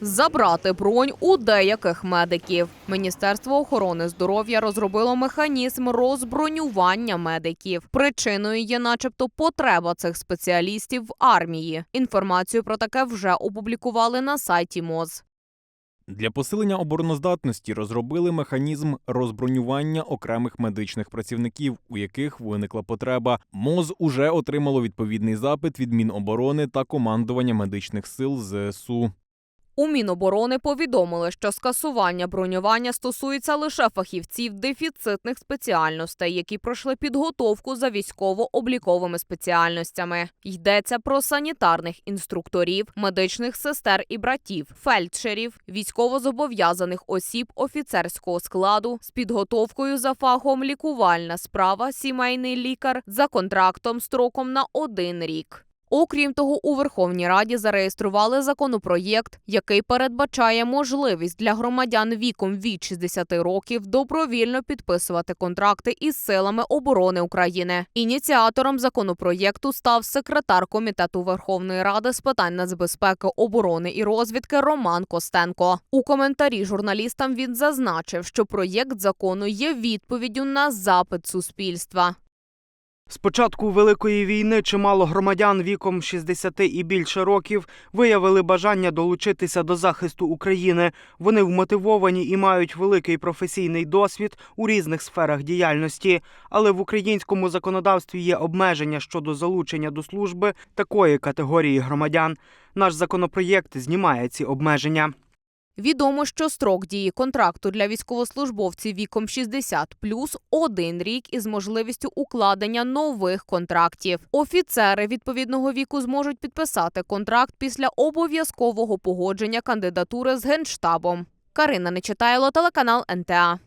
Забрати бронь у деяких медиків. Міністерство охорони здоров'я розробило механізм розбронювання медиків. Причиною є, начебто, потреба цих спеціалістів в армії. Інформацію про таке вже опублікували на сайті МОЗ. Для посилення обороноздатності розробили механізм розбронювання окремих медичних працівників, у яких виникла потреба. МОЗ уже отримало відповідний запит від Міноборони та командування медичних сил ЗСУ. У Міноборони повідомили, що скасування бронювання стосується лише фахівців дефіцитних спеціальностей, які пройшли підготовку за військово-обліковими спеціальностями. Йдеться про санітарних інструкторів, медичних сестер і братів, фельдшерів, військовозобов'язаних осіб офіцерського складу з підготовкою за фахом лікувальна справа, сімейний лікар за контрактом строком на один рік. Окрім того, у Верховній Раді зареєстрували законопроєкт, який передбачає можливість для громадян віком від 60 років добровільно підписувати контракти із силами оборони України. Ініціатором законопроєкту став секретар комітету Верховної Ради з питань нацбезпеки, оборони і розвідки Роман Костенко. У коментарі журналістам він зазначив, що проєкт закону є відповіддю на запит суспільства. З початку Великої війни чимало громадян віком 60 і більше років виявили бажання долучитися до захисту України. Вони вмотивовані і мають великий професійний досвід у різних сферах діяльності. Але в українському законодавстві є обмеження щодо залучення до служби такої категорії громадян. Наш законопроєкт знімає ці обмеження. Відомо, що строк дії контракту для військовослужбовців віком 60 плюс один рік із можливістю укладення нових контрактів. Офіцери відповідного віку зможуть підписати контракт після обов'язкового погодження кандидатури з генштабом. Карина Нечитайло, телеканал НТА.